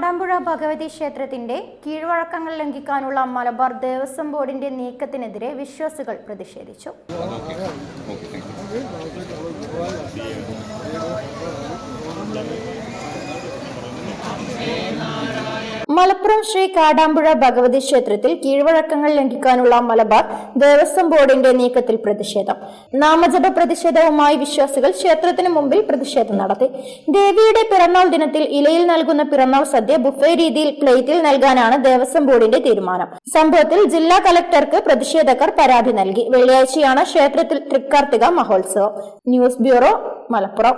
ഭഗവതി ക്ഷേത്രത്തിന്റെ കീഴ്വഴക്കങ്ങൾ ലംഘിക്കാനുള്ള മലബാർ ദേവസ്വം ബോർഡിന്റെ നീക്കത്തിനെതിരെ വിശ്വാസികൾ പ്രതിഷേധിച്ചു. മലപ്പുറം ശ്രീ കാടാമ്പുഴ ഭഗവതി ക്ഷേത്രത്തിൽ കീഴ്വഴക്കങ്ങൾ ലംഘിക്കാനുള്ള മലബാർ ദേവസ്വം ബോർഡിന്റെ നീക്കത്തിൽ പ്രതിഷേധം. നാമജപ പ്രതിഷേധവുമായി വിശ്വാസികൾ ക്ഷേത്രത്തിന് മുമ്പിൽ പ്രതിഷേധം നടത്തി. ദേവിയുടെ പിറന്നാൾ ദിനത്തിൽ ഇലയിൽ നൽകുന്ന പിറന്നാൾ സദ്യ ബുഫേ രീതിയിൽ പ്ലേറ്റിൽ നൽകാനാണ് ദേവസ്വം ബോർഡിന്റെ തീരുമാനം. സംഭവത്തിൽ ജില്ലാ കലക്ടർക്ക് പ്രതിഷേധക്കാർ പരാതി നൽകി. വെള്ളിയാഴ്ചയാണ് ക്ഷേത്രത്തിൽ തൃക്കാർത്തിക മഹോത്സവം. News bureau Malappuram.